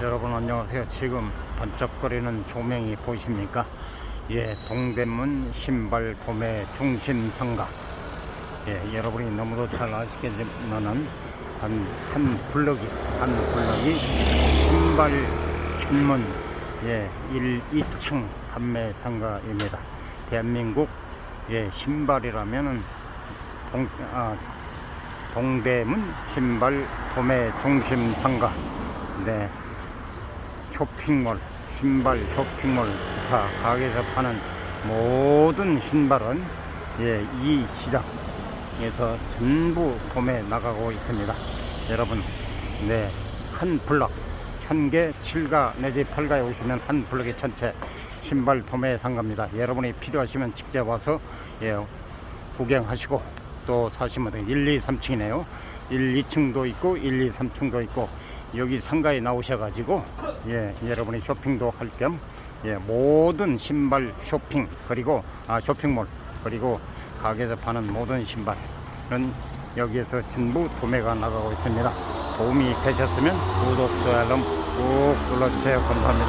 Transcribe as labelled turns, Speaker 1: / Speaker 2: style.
Speaker 1: 여러분 안녕하세요. 지금 번쩍거리는 조명이 보이십니까? 예, 동대문 신발 도매 중심 상가. 예, 여러분이 너무도 잘 아시겠지만은 한, 한 블럭이, 한 블럭이 신발 전문 예, 1, 2층 판매 상가입니다. 대한민국 예, 신발이라면은 동, 아, 동대문 신발 도매 중심 상가. 네. 쇼핑몰, 신발 쇼핑몰, 기타 가게에서 파는 모든 신발은 예, 이 시장에서 전부 도매 나가고 있습니다. 여러분, 네, 한 블럭 천 개, 칠가 내지 팔가에 오시면 한 블럭에 전체 신발 도매 상가입니다. 여러분이 필요하시면 직접 와서 예, 구경하시고 또 사시면 돼요. 1, 2, 3층이네요. 1, 2층도 있고 1, 2, 3층도 있고 여기 상가에 나오셔가지고 예 여러분이 쇼핑도 할 겸 예, 모든 신발 쇼핑 그리고 아 쇼핑몰 그리고 가게에서 파는 모든 신발은 여기에서 전부 도매가 나가고 있습니다. 도움이 되셨으면 구독, 좋아요, 알람 꾹 눌러주세요. 감사합니다.